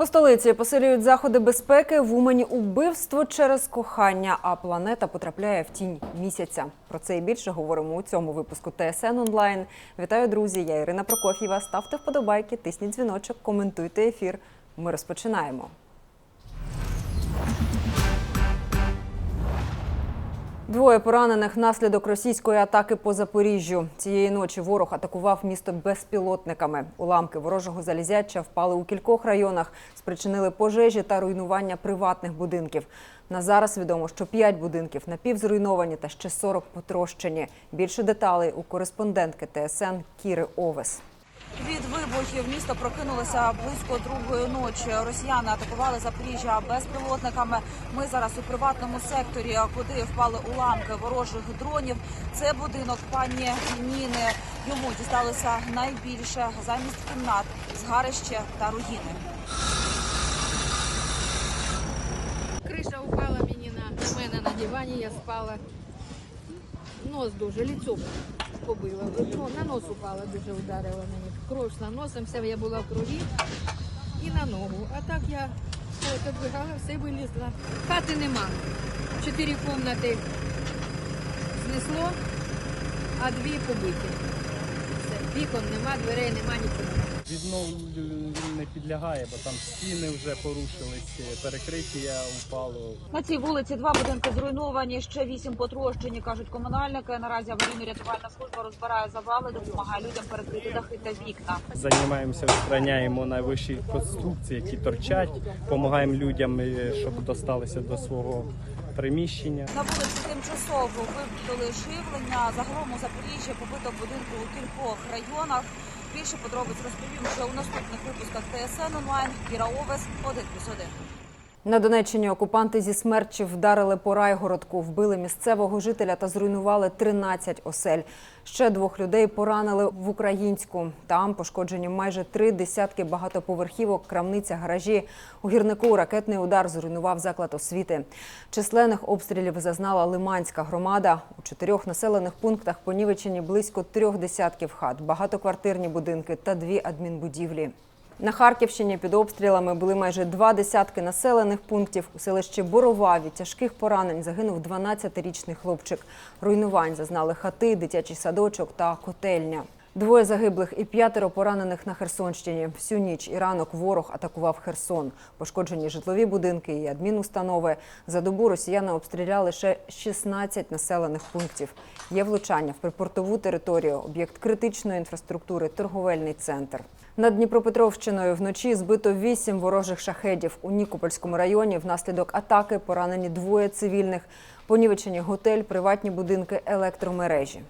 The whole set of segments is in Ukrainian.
У столиці посилюють заходи безпеки в Умані убивство через кохання, а планета потрапляє в тінь місяця. Про це і більше говоримо у цьому випуску ТСН онлайн. Вітаю, друзі! Я Ірина Прокоф'єва. Ставте вподобайки, тисніть дзвіночок, коментуйте ефір. Ми розпочинаємо. Двоє поранених внаслідок російської атаки по Запоріжжю. Цієї ночі ворог атакував місто безпілотниками. Уламки ворожого залізяча впали у кількох районах, спричинили пожежі та руйнування приватних будинків. На зараз відомо, що 5 будинків напівзруйновані та ще 40 потрощені. Більше деталей у кореспондентки ТСН Кіри Овес. Від вибухів місто прокинулося близько другої ночі. Росіяни атакували Запоріжжя безпілотниками. Ми зараз у приватному секторі, куди впали уламки ворожих дронів. Це будинок пані Ніни. Йому дісталося найбільше замість кімнат, згарище та руїни. Криша упала мені на мене на дивані, я спала. Нос дуже, лицо побило. Ну, на нос упала, дуже ударила мені. Кров на носом, вся я була в крові і на ногу. А так я от, все вилізла. Хати нема. Чотири кімнати знесло, а дві побиті. Вікон нема, дверей нема, нічого нема. Відновлю не підлягає, бо там стіни вже порушились, перекриття упало. На цій вулиці два будинки зруйновані, ще вісім потрощені, кажуть комунальники. Наразі аварійно-рятувальна служба розбирає завали, допомагає людям перекрити дахи та вікна. Займаємося, устраняємо найвищі конструкції, які торчать, допомагаємо людям, щоб досталися до свого приміщення. На вулиці тимчасово вибили живлення. Загалом у Запоріжжя побито будинку у кількох районах. Більше подробиць розповім вже у наступних випусках ТСН онлайн. Кіра Овес 1+,1. На Донеччині окупанти зі смерчі вдарили по Райгородку, вбили місцевого жителя та зруйнували 13 осель. Ще двох людей поранили в Українську. Там пошкоджені майже три десятки багатоповерхівок, крамниця, гаражі. У гірнику ракетний удар зруйнував заклад освіти. Численних обстрілів зазнала Лиманська громада. У чотирьох населених пунктах понівечені близько трьох десятків хат, багатоквартирні будинки та дві адмінбудівлі. На Харківщині під обстрілами були майже два десятки населених пунктів. У селищі Борова від тяжких поранень загинув 12-річний хлопчик. Руйнувань зазнали хати, дитячий садочок та котельня. Двоє загиблих і п'ятеро поранених на Херсонщині. Всю ніч і ранок ворог атакував Херсон. Пошкоджені житлові будинки і адмінустанови. За добу росіяни обстріляли ще 16 населених пунктів. Є влучання в припортову територію, об'єкт критичної інфраструктури, торговельний центр. Над Дніпропетровщиною вночі збито вісім ворожих шахедів. У Нікопольському районі внаслідок атаки поранені двоє цивільних. Понівечені готель, приватні будинки, електромережі.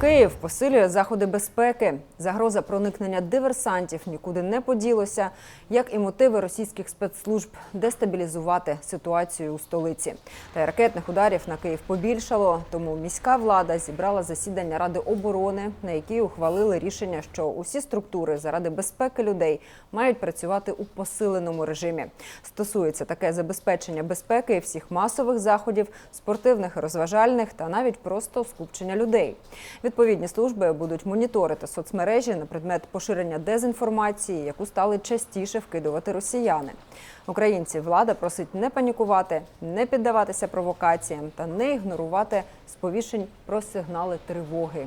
Київ посилює заходи безпеки. Загроза проникнення диверсантів нікуди не поділося, як і мотиви російських спецслужб дестабілізувати ситуацію у столиці. Та й ракетних ударів на Київ побільшало. Тому міська влада зібрала засідання Ради оборони, на якій ухвалили рішення, що усі структури заради безпеки людей мають працювати у посиленому режимі. Стосується таке забезпечення безпеки всіх масових заходів, спортивних, розважальних та навіть просто скупчення людей. Відповідні служби будуть моніторити соцмережі на предмет поширення дезінформації, яку стали частіше вкидувати росіяни. Українці влада просить не панікувати, не піддаватися провокаціям та не ігнорувати сповіщень про сигнали тривоги.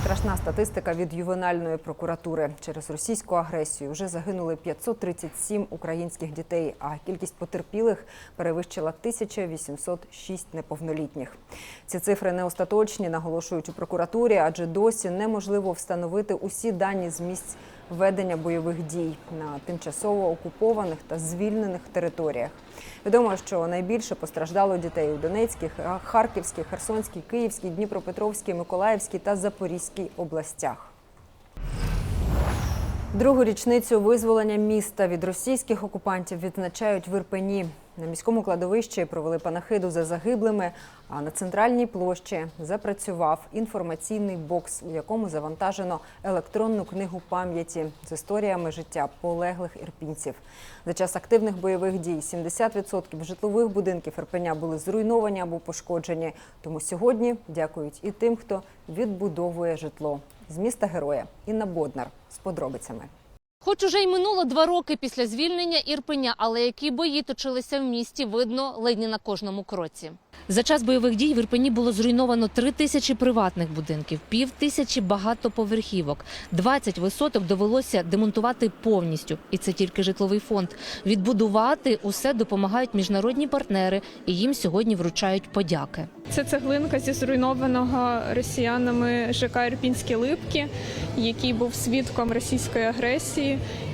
Страшна статистика від ювенальної прокуратури. Через російську агресію вже загинули 537 українських дітей, а кількість потерпілих перевищила 1806 неповнолітніх. Ці цифри не остаточні, наголошують у прокуратурі, адже досі неможливо встановити усі дані з місць ведення бойових дій на тимчасово окупованих та звільнених територіях. Відомо, що найбільше постраждало дітей у Донецькій, Харківській, Херсонській, Київській, Дніпропетровській, Миколаївській та Запорізькій областях. Другу річницю визволення міста від російських окупантів відзначають в Ірпені. На міському кладовищі провели панахиду за загиблими, а на центральній площі запрацював інформаційний бокс, у якому завантажено електронну книгу пам'яті з історіями життя полеглих ірпінців. За час активних бойових дій 70% житлових будинків Ірпеня були зруйновані або пошкоджені. Тому сьогодні дякують і тим, хто відбудовує житло. З міста героя Інна Боднар з подробицями. Хоч уже й минуло два роки після звільнення Ірпеня, але які бої точилися в місті, видно ледь не на кожному кроці. За час бойових дій в Ірпені було зруйновано три тисячі приватних будинків, пів тисячі багатоповерхівок, 20 висоток довелося демонтувати повністю, і це тільки житловий фонд. Відбудувати усе допомагають міжнародні партнери, і їм сьогодні вручають подяки. Це цеглинка зі зруйнованого росіянами ЖК Ірпінські Липки, який був свідком російської агресії.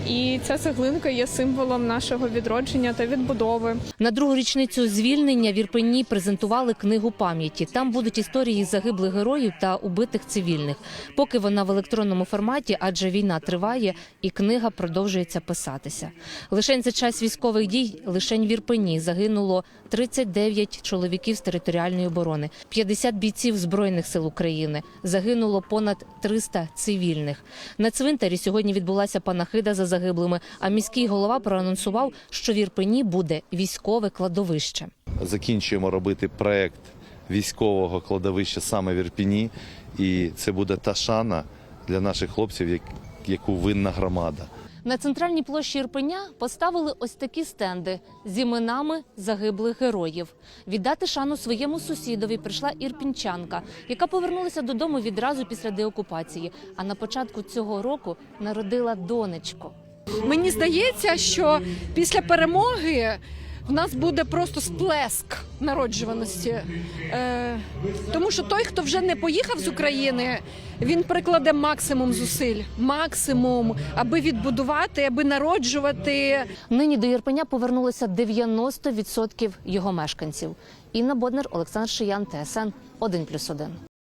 І ця цеглинка є символом нашого відродження та відбудови. На другу річницю звільнення в Ірпені презентували книгу пам'яті. Там будуть історії загиблих героїв та убитих цивільних. Поки вона в електронному форматі, адже війна триває, і книга продовжується писатися. Лишень за час військових дій, лишень в Ірпені загинуло 39 чоловіків з територіальної оборони, 50 бійців збройних сил України. Загинуло понад 300 цивільних. На цвинтарі сьогодні відбулася панахида за загиблими. А міський голова проанонсував, що в Ірпені буде військове кладовище. закінчуємо робити проект військового кладовища саме в Ірпені, і це буде та шана для наших хлопців, як- яку винна громада. На центральній площі Ірпеня поставили ось такі стенди з іменами загиблих героїв. Віддати шану своєму сусідові прийшла ірпінчанка, яка повернулася додому відразу після деокупації. А на початку цього року народила донечку. Мені здається, що після перемоги в нас буде просто сплеск народжуваності. Е, тому що той, хто вже не поїхав з України, він прикладе максимум зусиль, максимум, аби відбудувати, аби народжувати. Нині до Ірпеня повернулося 90% його мешканців. Інна Боднер, Олександр Шиян, ТСН 1+,1.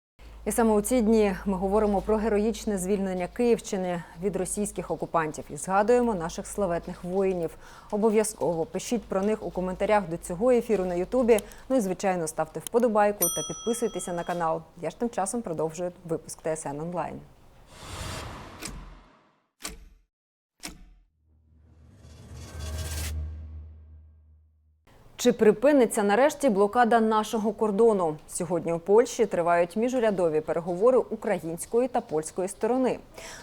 І саме у ці дні ми говоримо про героїчне звільнення Київщини від російських окупантів і згадуємо наших славетних воїнів. Обов'язково пишіть про них у коментарях до цього ефіру на Ютубі. Ну і звичайно ставте вподобайку та підписуйтеся на канал. Я ж тим часом продовжую випуск ТСН онлайн. Чи припиниться нарешті блокада нашого кордону? Сьогодні у Польщі тривають міжурядові переговори української та польської сторони.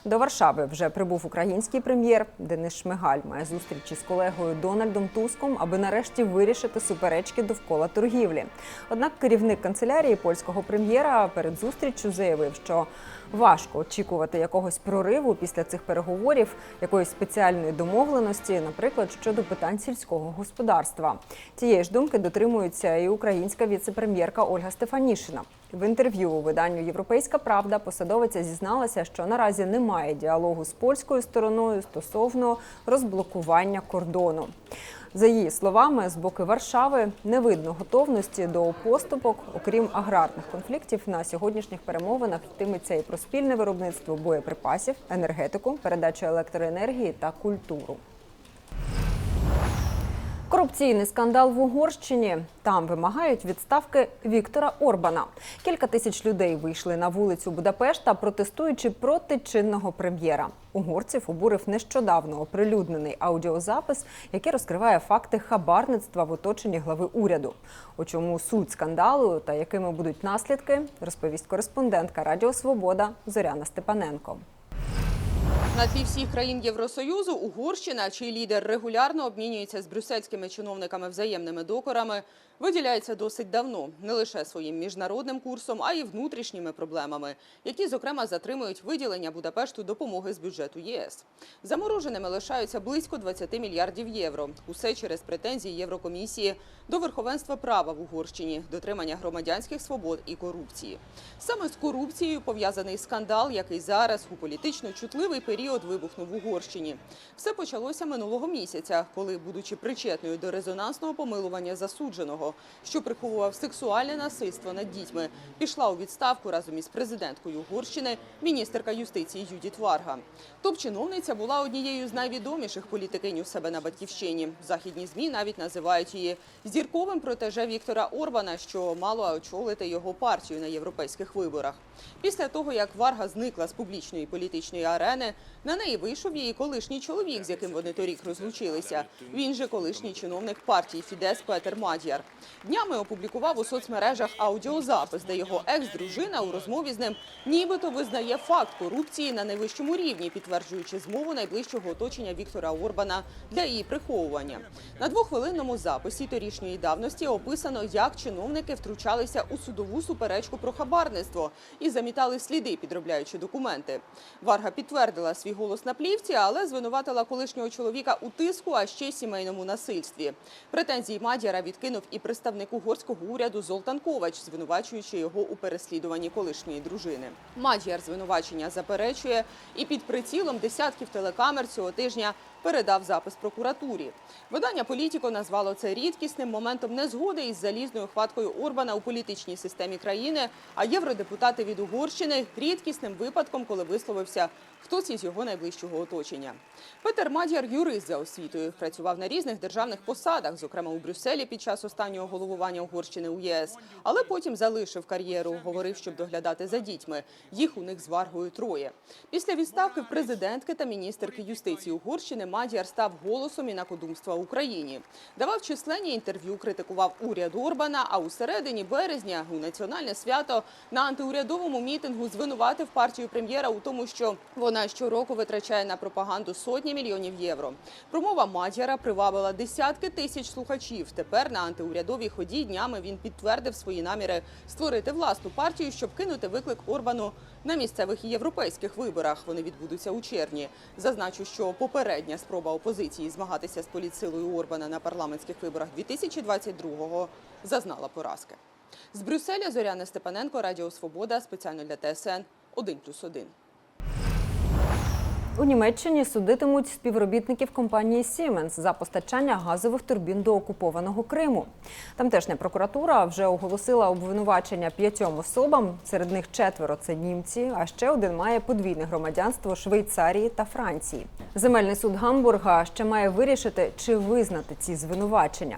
До Варшави вже прибув український прем'єр Денис Шмигаль. Має зустріч із колегою Дональдом Туском, аби нарешті вирішити суперечки довкола торгівлі. Однак керівник канцелярії польського прем'єра перед зустріччю заявив, що важко очікувати якогось прориву після цих переговорів, якоїсь спеціальної домовленості, наприклад, щодо питань сільського господарства. Цієї ж думки дотримується і українська віце-прем'єрка Ольга Стефанішина. В інтерв'ю у виданню Європейська Правда посадовиця зізналася, що наразі немає діалогу з польською стороною стосовно розблокування кордону. За її словами, з боку Варшави не видно готовності до поступок, окрім аграрних конфліктів. На сьогоднішніх перемовинах йтиметься і про спільне виробництво боєприпасів, енергетику, передачу електроенергії та культуру. Корупційний скандал в Угорщині. Там вимагають відставки Віктора Орбана. Кілька тисяч людей вийшли на вулицю Будапешта, протестуючи проти чинного прем'єра. Угорців обурив нещодавно оприлюднений аудіозапис, який розкриває факти хабарництва в оточенні глави уряду. У чому суть скандалу та якими будуть наслідки, розповість кореспондентка Радіо Свобода Зоряна Степаненко. На тлі всіх країн Євросоюзу Угорщина, чий лідер регулярно обмінюється з брюссельськими чиновниками взаємними докорами, виділяється досить давно не лише своїм міжнародним курсом, а й внутрішніми проблемами, які зокрема затримують виділення Будапешту допомоги з бюджету ЄС. Замороженими лишаються близько 20 мільярдів євро. Усе через претензії Єврокомісії до верховенства права в Угорщині, дотримання громадянських свобод і корупції. Саме з корупцією пов'язаний скандал, який зараз у політично чутливий період вибухнув в Угорщині. Все почалося минулого місяця, коли, будучи причетною до резонансного помилування засудженого, що приховував сексуальне насильство над дітьми, пішла у відставку разом із президенткою Угорщини міністерка юстиції Юдіт Варга. Топ-чиновниця була однією з найвідоміших політикинь у себе на батьківщині. Західні змі навіть називають її зірковим протеже Віктора Орбана, що мало очолити його партію на європейських виборах. Після того, як Варга зникла з публічної політичної арени, На неї вийшов її колишній чоловік, з яким вони торік розлучилися. Він же колишній чиновник партії Фідес Петер Мад'яр. Днями опублікував у соцмережах аудіозапис, де його екс-дружина у розмові з ним нібито визнає факт корупції на найвищому рівні, підтверджуючи змову найближчого оточення Віктора Орбана для її приховування. На двохвилинному записі торішньої давності описано, як чиновники втручалися у судову суперечку про хабарництво і замітали сліди, підробляючи документи. Варга підтвердила свій голос на плівці, але звинуватила колишнього чоловіка у тиску, а ще й сімейному насильстві. Претензії Мадяра відкинув і представник угорського уряду Золтан Ковач, звинувачуючи його у переслідуванні колишньої дружини. Мадяр звинувачення заперечує і під прицілом десятків телекамер цього тижня передав запис прокуратурі. Видання Політіко назвало це рідкісним моментом незгоди із залізною хваткою Орбана у політичній системі країни. А євродепутати від Угорщини рідкісним випадком, коли висловився хтось із його найближчого оточення. Петер Мадяр юрист за освітою, працював на різних державних посадах, зокрема у Брюсселі під час останнього головування Угорщини у ЄС, але потім залишив кар'єру. Говорив, щоб доглядати за дітьми. Їх у них з Варгою троє. Після відставки президентки та міністерки юстиції Угорщини Мадяр став голосом інакодумства Україні. Давав численні інтерв'ю, критикував уряд Орбана. А у середині березня у національне свято на антиурядовому мітингу звинуватив партію прем'єра у тому, що вона щороку витрачає на пропаганду сотні мільйонів євро. Промова Мадяра привабила десятки тисяч слухачів. Тепер на антиурядовій ході днями він підтвердив свої наміри створити власну партію, щоб кинути виклик Орбану на місцевих і європейських виборах. Вони відбудуться у червні. Зазначу, що попередня спроба опозиції змагатися з політсилою Орбана на парламентських виборах 2022-го зазнала поразки. З Брюсселя Зоряна Степаненко, Радіо Свобода, спеціально для ТСН 1+,1. У Німеччині судитимуть співробітників компанії Siemens за постачання газових турбін до окупованого Криму. Тамтешня прокуратура вже оголосила обвинувачення п'ятьом особам. Серед них четверо це німці, а ще один має подвійне громадянство Швейцарії та Франції. Земельний суд Гамбурга ще має вирішити, чи визнати ці звинувачення.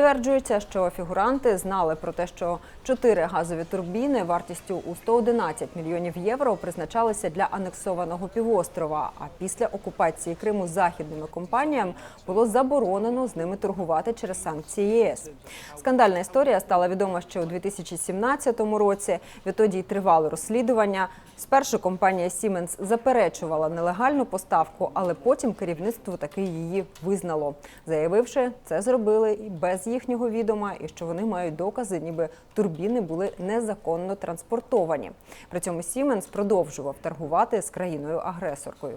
Стверджується, що фігуранти знали про те, що чотири газові турбіни вартістю у 111 мільйонів євро призначалися для анексованого півострова. А після окупації Криму західними компаніям було заборонено з ними торгувати через санкції ЄС. Скандальна історія стала відома ще у 2017 році. Відтоді й тривало розслідування. Спершу компанія Siemens заперечувала нелегальну поставку, але потім керівництво таки її визнало, заявивши, це зробили і без їхнього відома, і що вони мають докази, ніби турбіни були незаконно транспортовані. При цьому Сіменс продовжував торгувати з країною-агресоркою.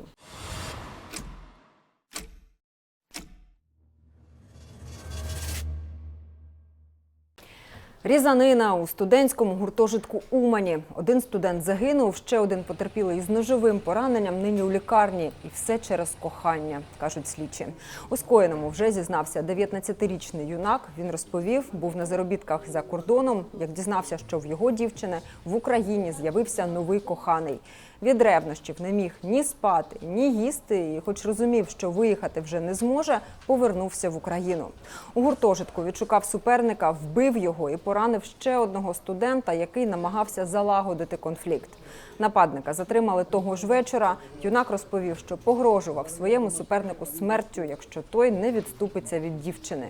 Різанина у студентському гуртожитку Умані. Один студент загинув, ще один потерпілий з ножовим пораненням нині у лікарні. І все через кохання, кажуть слідчі. У скоєному вже зізнався 19-річний юнак. Він розповів, був на заробітках за кордоном. Як дізнався, що в його дівчини в Україні з'явився новий коханий. Від ревнощів не міг ні спати, ні їсти, і, хоч розумів, що виїхати вже не зможе, повернувся в Україну. У гуртожитку відшукав суперника, вбив його і поранив ще одного студента, який намагався залагодити конфлікт. Нападника затримали того ж вечора. Юнак розповів, що погрожував своєму супернику смертю, якщо той не відступиться від дівчини.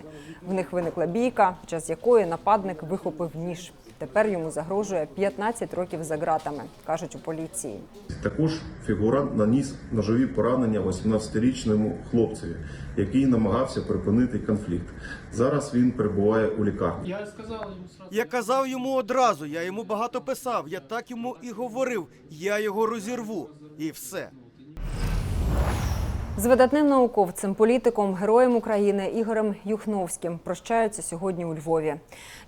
В них виникла бійка, під час якої нападник вихопив ніж. Тепер йому загрожує 15 років за ґратами, кажуть у поліції. Також фігурант наніс ножові поранення 18-річному хлопцеві, який намагався припинити конфлікт. Зараз він перебуває у лікарні. Я казав йому одразу, я йому багато писав, я так йому і говорив, я його розірву. І все. З видатним науковцем, політиком, героєм України Ігорем Юхновським прощаються сьогодні у Львові.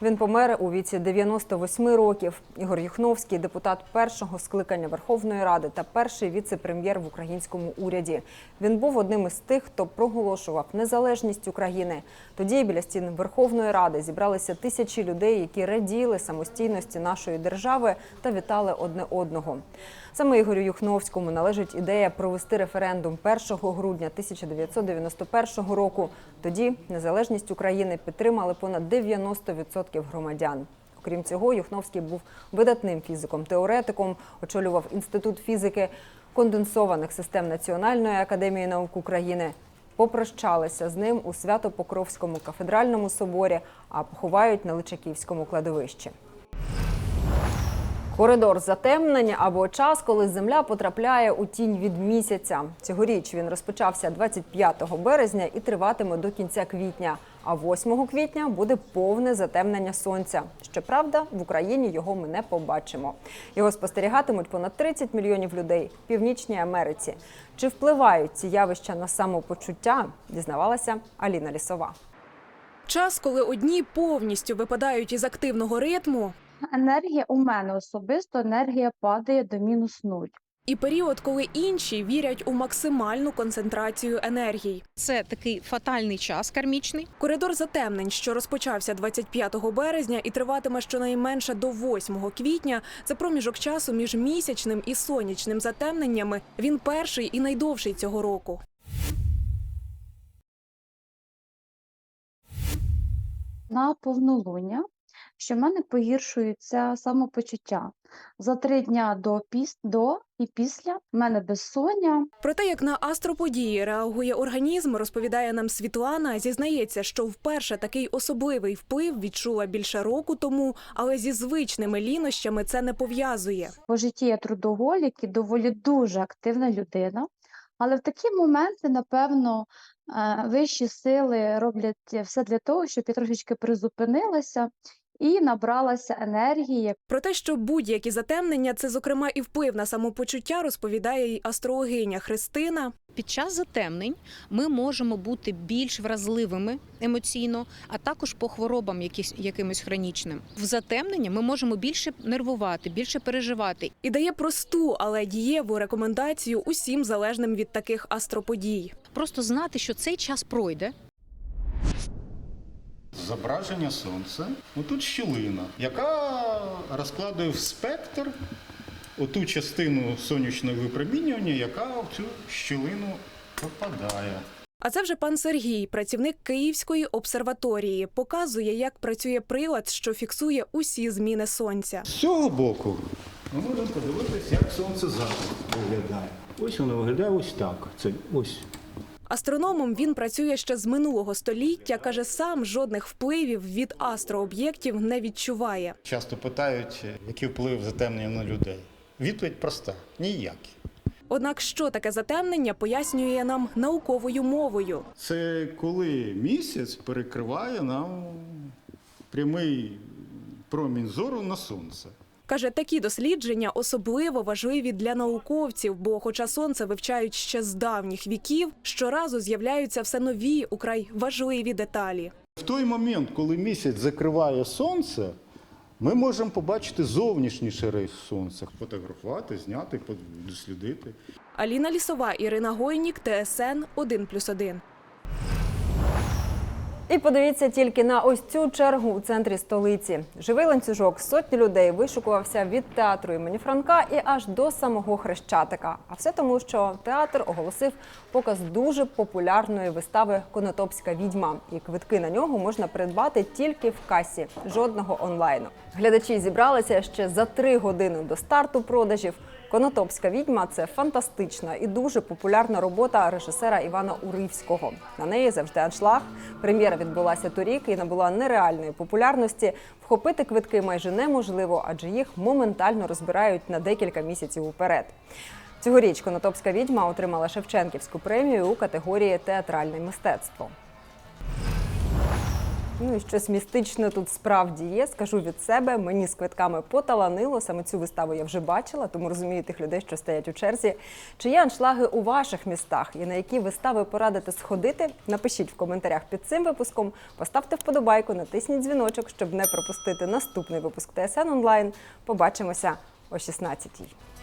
Він помер у віці 98 років. Ігор Юхновський депутат першого скликання Верховної Ради та перший віце-прем'єр в українському уряді. Він був одним із тих, хто проголошував незалежність України. Тоді біля стін Верховної Ради зібралися тисячі людей, які раділи самостійності нашої держави та вітали одне одного. Саме Ігорю Юхновському належить ідея провести референдум 1 грудня 1991 року. Тоді незалежність України підтримали понад 90% громадян. Окрім цього, Юхновський був видатним фізиком-теоретиком, очолював інститут фізики. конденсованих систем Національної академії наук України. Попрощалися з ним у Свято-Покровському кафедральному соборі, а поховають на Личаківському кладовищі. Коридор затемнення або час, коли земля потрапляє у тінь від місяця. Цьогоріч він розпочався 25 березня і триватиме до кінця квітня. А 8 квітня буде повне затемнення сонця. Щоправда, в Україні його ми не побачимо. Його спостерігатимуть понад 30 мільйонів людей в Північній Америці. Чи впливають ці явища на самопочуття? Дізнавалася Аліна Лісова. Час, коли одні повністю випадають із активного ритму, Енергія у мене особисто енергія падає до мінус нуль. і період, коли інші вірять у максимальну концентрацію енергій. Це такий фатальний час кармічний. Коридор затемнень, що розпочався 25 березня і триватиме щонайменше до 8 квітня. Це проміжок часу між місячним і сонячним затемненнями. Він перший і найдовший цього року. На повнолуння, що в мене погіршується самопочуття. За три дня до, піс... до і після в мене безсоння. Про те, як на астроподії реагує організм, розповідає нам Світлана. Зізнається, що вперше такий особливий вплив відчула більше року тому, але зі звичними лінощами це не пов'язує. По житті я трудоголік і доволі дуже активна людина. Але в такі моменти, напевно, е, вищі сили роблять все для того, щоб я трошечки призупинилася і набралася енергії, Про те, що будь-які затемнення це, зокрема, і вплив на самопочуття, розповідає й астрологиня Христина. Під час затемнень ми можемо бути більш вразливими емоційно, а також по хворобам якісь, якимось хронічним. В затемнення ми можемо більше нервувати, більше переживати. і дає просту, але дієву рекомендацію усім залежним від таких астроподій. Просто знати, що цей час пройде, Зображення сонця. Отут щілина, яка розкладує в спектр оту частину сонячного випромінювання, яка в цю щілину попадає. А це вже пан Сергій, працівник Київської обсерваторії, показує, як працює прилад, що фіксує усі зміни сонця. З цього боку ми можемо подивитися, як сонце зараз виглядає. Ось воно виглядає ось так. Це ось Астрономом він працює ще з минулого століття. каже, сам жодних впливів від астрооб'єктів не відчуває. часто питають, який вплив затемнення на людей. Відповідь проста: ніякий. Однак, що таке затемнення, пояснює нам науковою мовою. Це коли місяць перекриває нам прямий промінь зору на сонце. Каже, такі дослідження особливо важливі для науковців, бо, хоча сонце вивчають ще з давніх віків, щоразу з'являються все нові, украй важливі деталі. В той момент, коли місяць закриває сонце, ми можемо побачити зовнішній шари сонця, фотографувати, зняти, дослідити. Аліна Лісова, Ірина Гойнік, ТСН 1+,1. І подивіться тільки на ось цю чергу у центрі столиці. Живий ланцюжок сотні людей вишукувався від театру імені Франка і аж до самого Хрещатика. А все тому, що театр оголосив показ дуже популярної вистави Конотопська відьма. І квитки на нього можна придбати тільки в касі, жодного онлайну. Глядачі зібралися ще за три години до старту продажів. Конотопська відьма це фантастична і дуже популярна робота режисера Івана Уривського. На неї завжди аншлаг. Прем'єра відбулася торік і набула нереальної популярності. Вхопити квитки майже неможливо, адже їх моментально розбирають на декілька місяців уперед. Цьогоріч Конотопська відьма отримала Шевченківську премію у категорії театральне мистецтво. Ну і щось містичне тут справді є. Скажу від себе, мені з квитками поталанило. Саме цю виставу я вже бачила, тому розумію тих людей, що стоять у черзі. Чи є аншлаги у ваших містах і на які вистави порадите сходити? Напишіть в коментарях під цим випуском. Поставте вподобайку, натисніть дзвіночок, щоб не пропустити наступний випуск ТСН онлайн. Побачимося о 16-й.